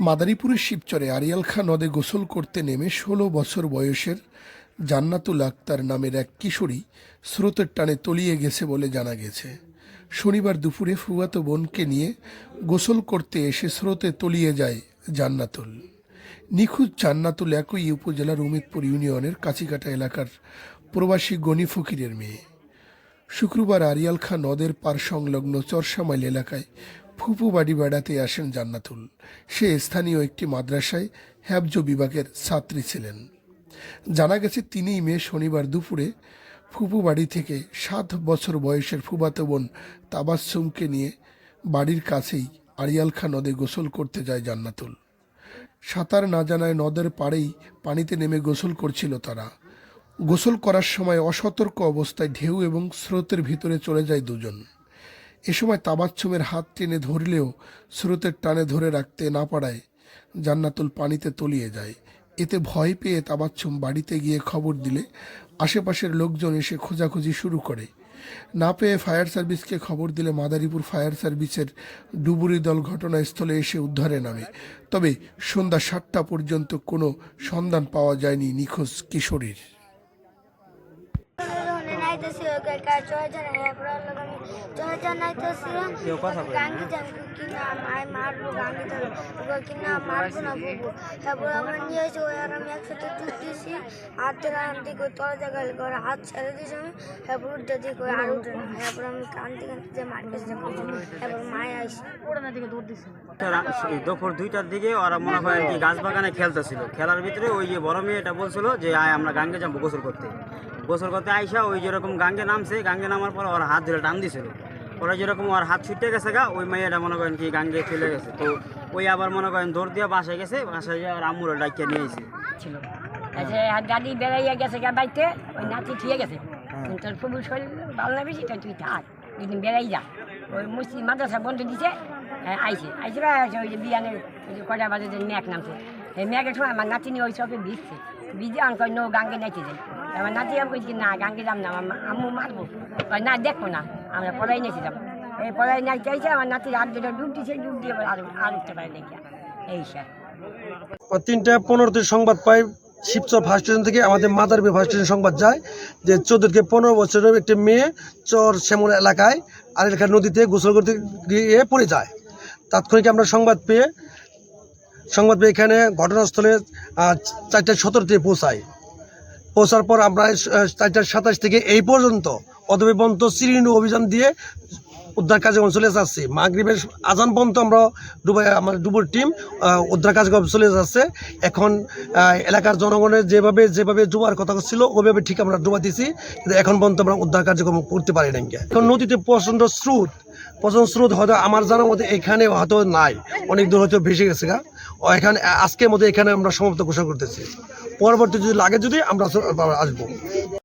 মাদারীপুরের শিবচরে আরিয়াল খাঁ নদে গোসল করতে নেমে ষোলো বছর বয়সের জান্নাতুল আক্তার নামের এক কিশোরী স্রোতের টানে তলিয়ে গেছে বলে জানা গেছে। শনিবার দুপুরে ফুয়াতো বোনকে নিয়ে গোসল করতে এসে স্রোতে তলিয়ে যায় জান্নাতুল। নিখোঁজ জান্নাতুল একই উপজেলার উমিদপুর ইউনিয়নের কাছিকাটা এলাকার প্রবাসী গনি ফকিরের মেয়ে। শুক্রবার আরিয়াল খাঁ নদের পার সংলগ্ন চরসামাইল এলাকায় ফুপু বাড়ি বেড়াতে আসেন জান্নাতুল। সে স্থানীয় একটি মাদ্রাসায় হ্যাবজ বিভাগের ছাত্রী ছিলেন। জানা গেছে তিনিই মেয়ে শনিবার দুপুরে ফুপু বাড়ি থেকে সাত বছর বয়সের ফুবাতো বোন তাবাসুমকে নিয়ে বাড়ির কাছেই আরিয়াল খাঁ নদে গোসল করতে যায় জান্নাতুল। সাঁতার না জানায় নদের পাড়েই পানিতে নেমে গোসল করছিল তারা। গোসল করার সময় অসতর্ক অবস্থায় ঢেউ এবং স্রোতের ভিতরে চলে যায় দুজন। এ সময় তাবাচ্ছুমের হাত টেনে ধরলেও স্রোতের টানে ধরে রাখতে না পারায় জান্নাতুল পানিতে তলিয়ে যায়। এতে ভয় পেয়ে তাবাচ্ছুম বাড়িতে গিয়ে খবর দিলে আশেপাশের লোকজন এসে খোঁজাখুঁজি শুরু করে। না পেয়ে ফায়ার সার্ভিসকে খবর দিলে মাদারীপুর ফায়ার সার্ভিসের ডুবুরি দল ঘটনাস্থলে এসে উদ্ধারে নামে। তবে সন্ধ্যা সাতটা পর্যন্ত কোনো সন্ধান পাওয়া যায়নি নিখোঁজ কিশোরীর। নাইতেছি কার চলে যান এরপর আমি চলে যান নাইতেছি গাঙ্গি যান কিনা মাই মারবো গাঙ্গি যান কিনা মারবো না বুবু তারপর আমরা নিয়ে এসে ওই আর আমি একসাথে ছেড়ে দিয়েছি আমি, তারপর উঠতে আর উঠে না তারপর আমি যে মার কাছে তারপর মায় আসি। রা- এই দুপুর দুইটার দিকে ওরা মনে কি গাছ বাগানে খেলতেছিল। খেলার ভিতরে ওই যে বড় মেয়েটা বলছিল যে, আয়, আমরা গাঙ্গে যাব গোসল করতে। গোসল করতে আইসা ওই যেরকম গাঙ্গে নামছে, গাঙ্গে নামার পর ওর হাত ধরে টান দিছিল। ওরা যেরকম ওর হাত ছুটে গেছে গা, ওই মেয়েটা মনে করেন কি গাঙ্গে চলে গেছে। তো ওই আবার মনে করেন দৌড় দিয়ে বাসায় গেছে, বাসায় গিয়ে ওর আম্মুরে ডাকিয়ে নিয়ে এসে ছিল এসে আর দাদি বেড়াইয়া গেছে গা বাড়িতে ওই নাতি ঠিক গেছে। তোর ফুবুর শরীর ভালো না বেশি তাই তুই থাক দুদিন বেড়াই যা। ওই মুসলিম মাদ্রাসা বন্ধ দিছে হ্যাঁ, আইছে। আইছে বা ওই যে বিয়ানের ওই যে কটা বাজে যে ম্যাক নামছে। এই ম্যাকের সময় আমার নাতি নিয়ে ওই চকে ভিজছে। ভিজে আমি কই নো গাঙ্গে নাইতে যাই। আমার নাতি আমি কইছি না গাঙ্গে যাম না আমার আম্মু মারবো। কই না দেখব না আমরা পড়াই নিয়েছিলাম এই পড়াই নাইতে আইছে আমার নাতির হাত দুটো ডুব দিছে ডুব দিয়ে আর আর উঠতে পারে দেখিয়া এই স্যার তিনটা পনেরোতে সংবাদ পাই শিবচর ফার্স্ট স্টেশন থেকে আমাদের মাদারবি ফার্স্ট স্টেশন সংবাদ যায় যে চোদ্দ থেকে পনেরো বছরের একটি মেয়ে চর শ্যামল এলাকায় আর এলাকার নদীতে গোসল করতে গিয়ে পড়ে যায়। তাৎক্ষণিক আমরা সংবাদ পেয়ে সংবাদ পেয়ে এখানে ঘটনাস্থলে চারটা সতেরোতে পৌঁছাই। পৌঁছার পর আমরা চারটা সাতাশ থেকে এই পর্যন্ত অদবিবন্ত সিরিন অভিযান দিয়ে উদ্ধার কার্যক্রম চলে যাচ্ছে। মাগরীবের আজান পর্যন্ত আমরা ডুবাই আমার ডুবুর টিম উদ্ধার কার্যক্রম চলে যাচ্ছে। এখন এলাকার জনগণের যেভাবে যেভাবে ডুবার কথা ছিল, ওইভাবে ঠিক আমরা ডুবা দিছি কিন্তু এখন পর্যন্ত আমরা উদ্ধার কার্যক্রম করতে পারি নাই এখন নদীতে প্রচণ্ড স্রোত। প্রচণ্ড স্রোত হয়তো আমার জানার মধ্যে এখানে হয়তো নাই। অনেক দূর হয়তো ভেসে গেছে গা। ও এখানে আজকের মধ্যে এখানে আমরা সমাপ্ত ঘোষণা করতেছি। পরবর্তী যদি লাগে যদি আমরা আসব।